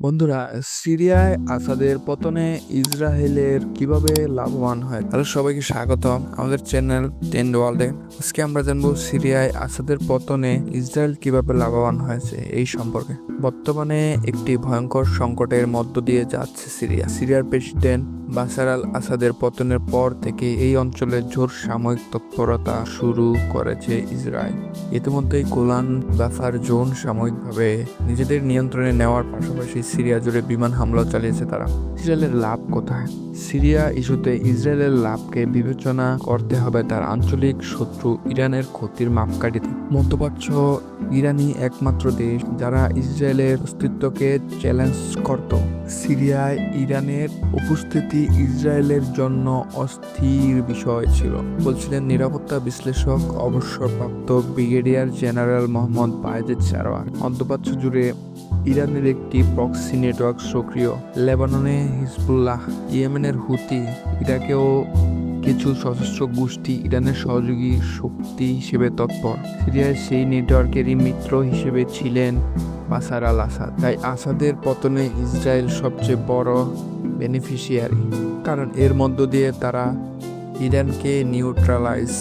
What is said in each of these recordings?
বন্ধুরা, সিরিয়ায় আসাদের পতনে ইসরায়েলের কীভাবে লাভবান হয়? তাহলে সবাইকে স্বাগত আমাদের চ্যানেল টেন ওয়ার্ল্ডে। আজকে আমরা জানব সিরিয়ায় আসাদের পতনে ইসরায়েল কীভাবে লাভবান হয়েছে এই সম্পর্কে। বর্তমানে একটি ভয়ঙ্কর সংকটের মধ্য দিয়ে যাচ্ছে সিরিয়া। সিরিয়ার প্রেসিডেন্ট বাসার আল আসাদের পতনের পর থেকে এই অঞ্চলে জোর সাময়িক তৎপরতা শুরু করেছে ইসরায়েল। ইতিমধ্যেই গোলান বাফার জোন সাময়িকভাবে নিজেদের নিয়ন্ত্রণে নেওয়ার পাশাপাশি সিরিয়া জুড়ে বিমান হামলাও চালিয়েছে তারা। ইসরায়েলের লাভ কোথায়? সিরিয়া ইস্যুতে ইসরায়েলের লাভকে বিবেচনা করতে হবে তার আঞ্চলিক শত্রু ইরানের ক্ষতির মাপকাঠিতে। মধ্যপ্রাচ্য ইরানই একমাত্র দেশ যারা ইসরায়েলের অস্তিত্বকে চ্যালেঞ্জ করত। সিরিয়ায় ইরানের উপস্থিতি ইসরায়েলের জন্য অস্থির বিষয় ছিল। বলছিলেন নিরাপত্তা বিশ্লেষক, অবসরপ্রাপ্ত ব্রিগেডিয়ার জেনারেল মোহাম্মদ বায়েজেদ সারোয়ার মধ্যপ্রাচ্য জুড়ে ইরানের একটি প্রক্সি নেটওয়ার্ক সক্রিয়। লেবাননে হিজবুল্লাহ, ইয়েমেনের হুতি, ইরাকেও কিছু সশস্ত্র গোষ্ঠী ইরানের সহযোগী শক্তি হিসেবে তৎপর। সিরিয়ায় সেই নেটওয়ার্কেরই মিত্র হিসেবে ছিলেন বাসার আল আসাদ। তাই আসাদের পতনে ইসরায়েল সবচেয়ে বড় বেনিফিশিয়ারি কারণ এর মধ্য দিয়ে তারা ইরানকে নিউট্রালাইজ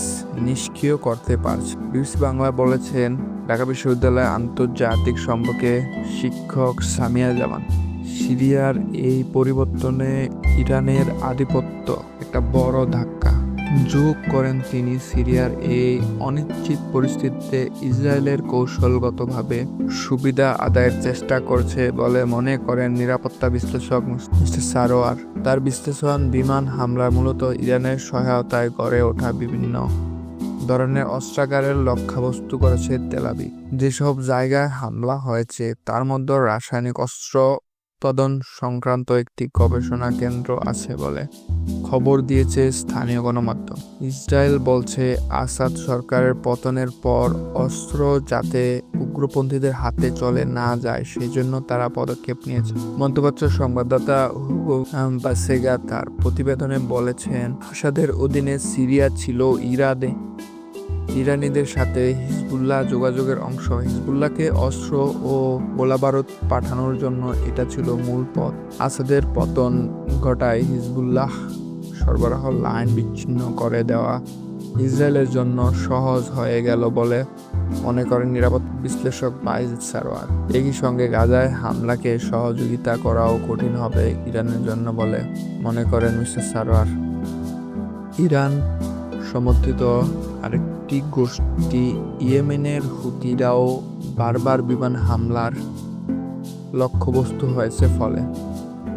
নিষ্ক্রিয় করতে পারছে। বিবিসি বাংলা বলেছেন, ঢাকা বিশ্ববিদ্যালয় আন্তর্জাতিক সম্পর্কে শিক্ষক সামিয়া জামান, সিরিয়ার এই পরিবর্তনে ইরানের আধিপত্য একটা বড় ধাক্কা। যোগ করেন তিনি সিরিয়ার এই অনিশ্চিত পরিস্থিতিতে ইসরায়েলের কৌশলগতভাবে সুবিধা আদায়ের চেষ্টা করছে বলে মনে করেন নিরাপত্তা বিশ্লেষক মিস্টার সারোয়ার। তার বিশ্লেষণ, বিমান হামলা মূলত ইরানের সহায়তায় গড়ে ওঠা বিভিন্ন ধরনের অস্ত্রাগারের লক্ষ্যবস্তু করেছে তেলাবি যেসব জায়গায় হামলা হয়েছে, তার মধ্যে রাসায়নিক অস্ত্র উৎপাদন সংক্রান্ত একটি গবেষণা কেন্দ্র আছে বলে খবর দিয়েছে স্থানীয় গণমাধ্যম। ইসরায়েল বলছে, আসাদ সরকারের পতনের পর অস্ত্র যাতে উগ্রপন্থীদের হাতে চলে না যায়, সেজন্য তারা পদক্ষেপ নিয়েছে। মধ্যপ্রাচ্য সংবাদদাতা হুগো বাসেগা তার প্রতিবেদনে বলেছেন, আসাদের অধীনে সিরিয়া ছিল ইরাদে ইরানিদের সাথে হিজবুল্লাহ যোগাযোগের অংশ। হিজবুল্লাহকে অস্ত্র ও গোলাবারুদ পাঠানোর জন্য এটা ছিল মূল পথ। আসাদের পতন ঘটায় হিজবুল্লাহ সরবরাহ লাইন বিচ্ছিন্ন করে দেওয়া ইসরায়েলের জন্য সহজ হয়ে গেল বলে মনে করেন নিরাপত্তা বিশ্লেষক বাইজ সারোয়ার। একই সঙ্গে গাজায় হামলাকে সহযোগিতা করাও কঠিন হবে ইরানের জন্য বলে মনে করেন মিস্টার সারোয়ার। ইরান সমর্থিত আরেকটি গোষ্ঠী ইয়েমেনের হুতিরাও বারবার বিমান হামলার লক্ষ্যবস্তু হয়েছে ফলে।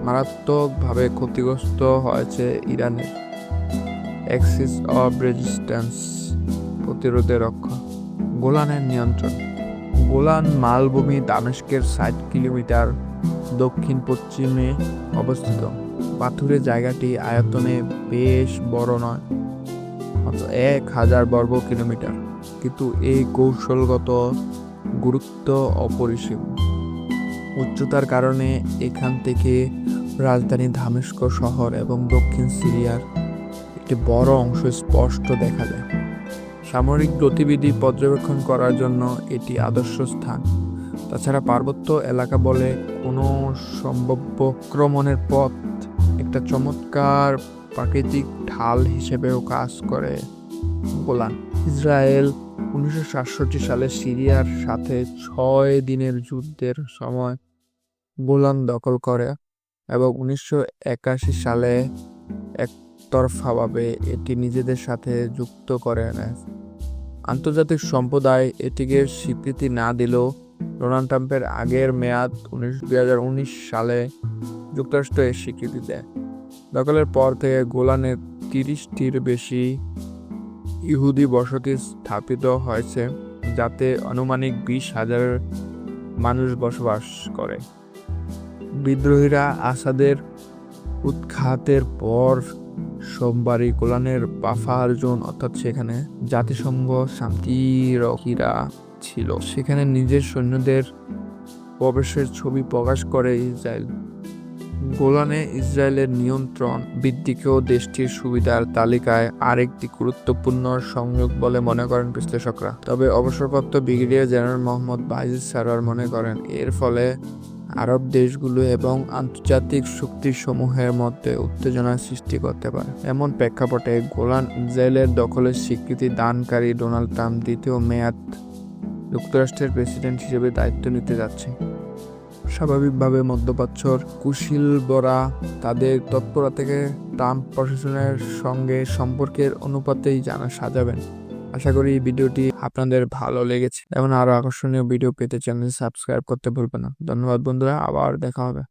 মারাত্মকভাবে ক্ষতিগ্রস্ত হয়েছে ইরানের অ্যাক্সিস অফ রেজিস্ট্যান্স প্রতিরোধে রক্ষা। গোলানের নিয়ন্ত্রণ। গোলান মালভূমি দামেস্কের ষাট কিলোমিটার দক্ষিণ পশ্চিমে অবস্থিত। পাথুরে জায়গাটি আয়তনে বেশ বড় নয়। মাত্র এক হাজার বর্গ কিলোমিটার। কিন্তু এই কৌশলগত গুরুত্ব অপরিসীম। উচ্চতার কারণে এখান থেকে রাজধানী ধামেস্ক শহর এবং দক্ষিণ সিরিয়ার একটি বড় অংশ স্পষ্ট দেখা যায়। সামরিক গতিবিধি পর্যবেক্ষণ করার জন্য এটি আদর্শ স্থান। তাছাড়া পার্বত্য এলাকা বলে কোনো সম্ভাব্য আক্রমণের পথ একটা চমৎকার প্রাকৃতিক ঢাল হিসেবেও কাজ করে গোলান। ইসরায়েল উনিশশো সাতষট্টি সালে সিরিয়ার সাথে ছয় দিনের যুদ্ধের সময় গোলান দখল করে এবং উনিশশো একাশি সালে একতরফাভাবে এটি নিজেদের সাথে যুক্ত করে নেয়। আন্তর্জাতিক সম্প্রদায় এটিকে স্বীকৃতি না দিলেও ডোনাল্ড ট্রাম্পের আগের মেয়াদ উনিশ সালে যুক্তরাষ্ট্র এর স্বীকৃতি দেয়। দখলের পর থেকে গোলানে তিরিশটির বেশি ইহুদি বসতি স্থাপিত হয়েছে, যাতে আনুমানিক বিশ হাজার মানুষ বসবাস করে। বিদ্রোহীরা আসাদের উৎখাতের পর সোমবারই গোলানের বাফার জোন অর্থাৎ সেখানে জাতিসংঘ শান্তিরক্ষীরা ছিল। সেখানে নিজের সৈন্যদের প্রবেশের ছবি প্রকাশ করে ইসরায়েল গোলানে ইসরায়েলের নিয়ন্ত্রণ বৃদ্ধিকেও দেশটির সুবিধার তালিকায় আরেকটি গুরুত্বপূর্ণ সংযোগ বলে মনে করেন বিশ্লেষকরা। তবে অবসরপ্রাপ্ত ব্রিগেডিয়ার জেনারেল মোহাম্মদ বাইজিদ সারোয়ার মনে করেন, এর ফলে আরব দেশগুলো এবং আন্তর্জাতিক শক্তিসমূহের মধ্যে উত্তেজনা সৃষ্টি করতে পারে। এমন প্রেক্ষাপটে গোলান ইসরায়েলের দখলের স্বীকৃতি দানকারী ডোনাল্ড ট্রাম্প দ্বিতীয় মেয়াদ যুক্তরাষ্ট্রের প্রেসিডেন্ট হিসেবে দায়িত্ব নিতে যাচ্ছে। স্বাভাবিকভাবে মধ্যপ্রাচ্যর কুশিল বরা তাদের তৎপরতা থেকে ট্রাম্প প্রশাসনের সঙ্গে সম্পর্কের অনুপাতেই জানা সাজাবেন। আশা করি ভিডিওটি আপনাদের ভালো লেগেছে। এবং আরও আকর্ষণীয় ভিডিও পেতে চ্যানেল সাবস্ক্রাইব করতে ভুলবেন না। ধন্যবাদ বন্ধুরা, আবার দেখা হবে।